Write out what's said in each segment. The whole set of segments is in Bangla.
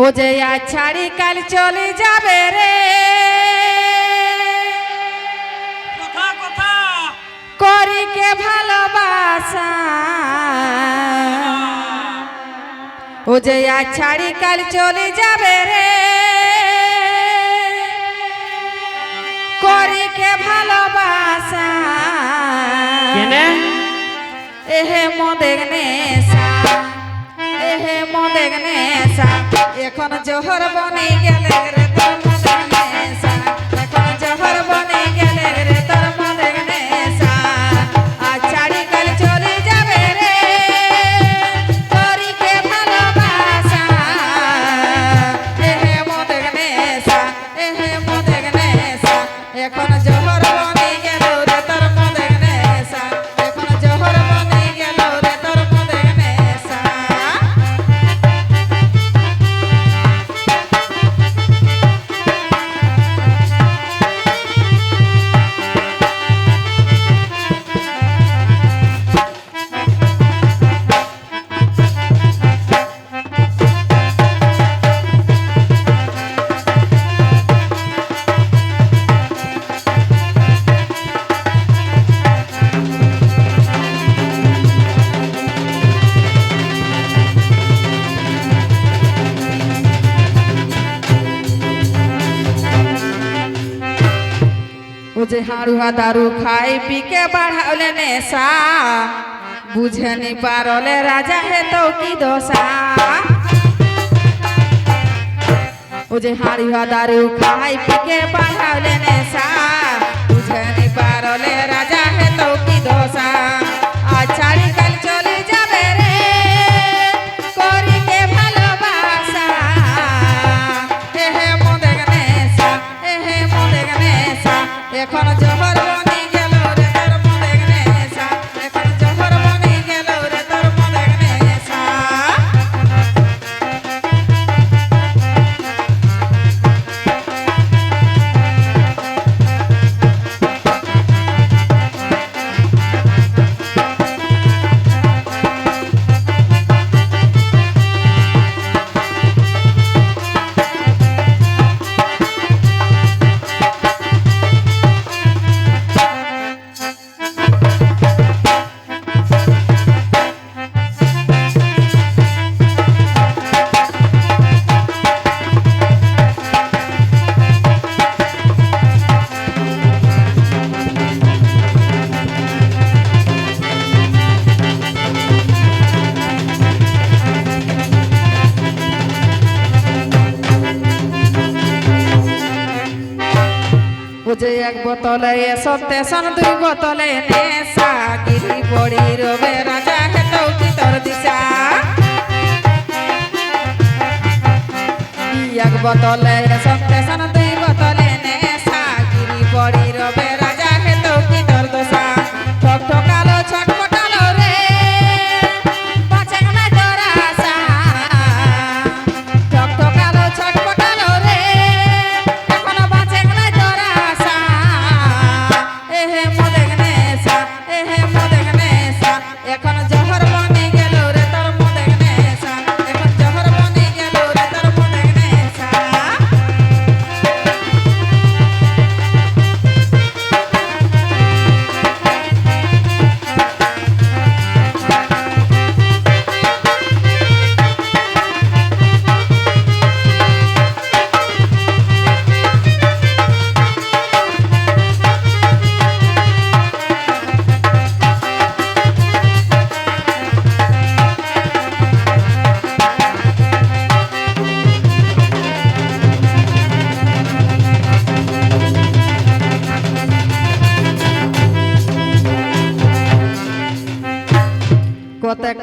ও যে আজ ছাড়ি কাল চলে যাবে রে। করি কে ভালোবাসা। ও যে আজ ছাড়ি কাল চলে যাবে রে। করি কে ভালোবাসা। কেনে? এহে মদেগ নেশা। এখন জোহর বনে গেলে রে বনে গেলে রে তোর নেশা। আজ ছাড়ি কাল যাবে রে, তোরিকে এহে মদেগ নেশা এহে মদেগ নেশা। এখন জোহর যে হাড়ুয়া দারু খাই, পিকে বাড়াওলে নেশা। বুঝে নি পারলে রাজা হে তো কি দশা। ও যে হাড়ুয়া দারু খাই, পিকে বাড়াওলে নেশা। বুঝে নি পারলে রাজা বোতলে এসব সন দুই বোতলে নেশা, গিরি বড়ি রবে রাজা হেতৌ কি তোর দিশা। এক বোতলে এসব সন দুই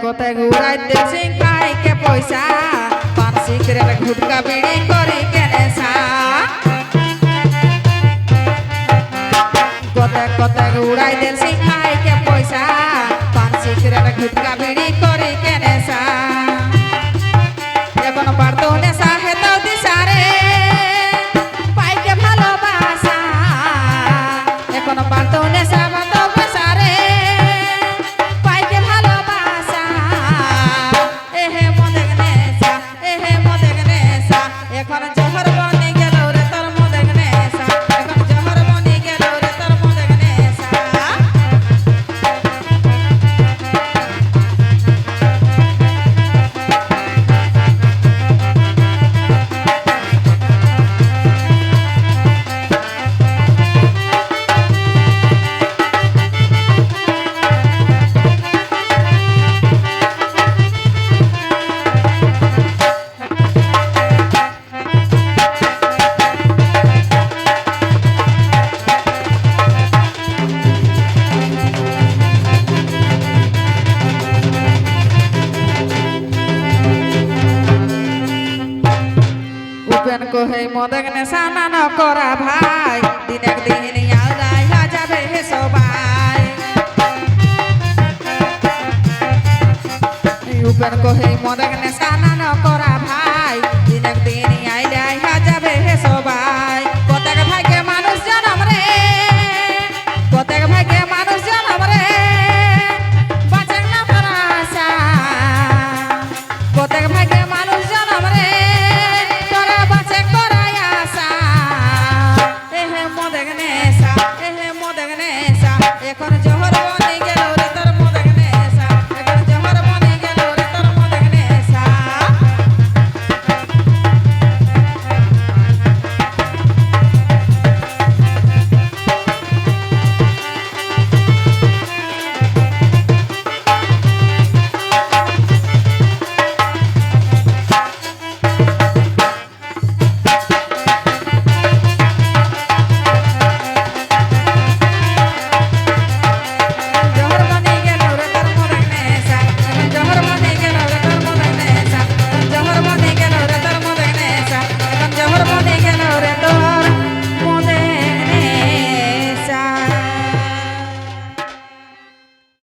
কতে কতে ঘুরাই দেছি খাই কে পয়সা? পান সিগারেট ঘুটকা বিড়ি করি কেনে কোথায় কোথায় কতে ঘুরাই দেছি খাই কে পয়সা? পান সিগারেট ঘুটকা বিড়ি করি কেনে সা? মদক নেশা না করা ভাই।